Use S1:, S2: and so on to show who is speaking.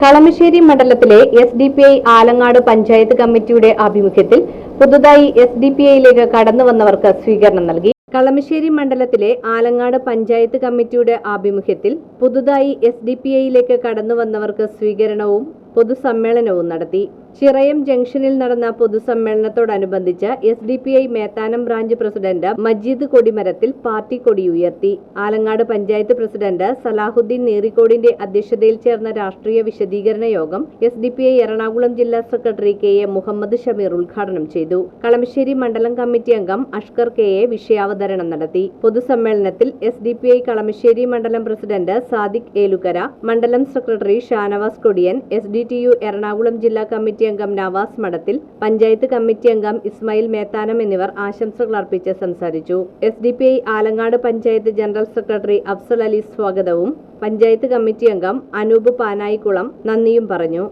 S1: കളമശ്ശേരി മണ്ഡലത്തിലെ S D P I Alangad panchayat കമ്മിറ്റിയുടെ ആഭിമുഖ്യത്തിൽ പുതുതായി എസ് ഡി പി ഐയിലേക്ക് കടന്നു വന്നവർക്ക് സ്വീകരണം നൽകി. കളമശ്ശേരി മണ്ഡലത്തിലെ ആലങ്ങാട് പഞ്ചായത്ത് കമ്മിറ്റിയുടെ ആഭിമുഖ്യത്തിൽ പുതുതായി എസ് ഡി പി ഐയിലേക്ക് കടന്നു വന്നവർക്ക് സ്വീകരണവും പൊതുസമ്മേളനവും നടത്തി. ചിറയം ജംഗ്ഷനിൽ നടന്ന പൊതുസമ്മേളനത്തോടനുബന്ധിച്ച് S D P I Methanam branch president Majeed കൊടിമരത്തിൽ party കൊടി ഉയർത്തി. ആലങ്ങാട് പഞ്ചായത്ത് പ്രസിഡന്റ് സലാഹുദ്ദീൻ നീറിക്കോടിന്റെ അധ്യക്ഷതയിൽ ചേർന്ന രാഷ്ട്രീയ വിശദീകരണ യോഗം S D P I Ernakulam ജില്ലാ secretary K A Muhammad Shameer ഉദ്ഘാടനം ചെയ്തു. കളമശ്ശേരി മണ്ഡലം കമ്മിറ്റി അംഗം അഷ്കർ കെ എ വിഷയാവതരണം നടത്തി. പൊതുസമ്മേളനത്തിൽ S D P I Kalamassery മണ്ഡലം പ്രസിഡന്റ് സാദിഖ് ഏലുക്കര മണ്ഡലം secretary Shanavas Kodiyan S D Ernakulam ജില്ലാ കമ്മിറ്റി അംഗം നവാസ് മഠത്തിൽ പഞ്ചായത്ത് കമ്മിറ്റി അംഗം ഇസ്മായിൽ മേത്താനം എന്നിവർ ആശംസകൾ അർപ്പിച്ച് സംസാരിച്ചു. S Alangad panchayat general secretary Afsal Ali സ്വാഗതവും പഞ്ചായത്ത് കമ്മിറ്റി അംഗം അനൂപ് പാനായിക്കുളം നന്ദിയും പറഞ്ഞു.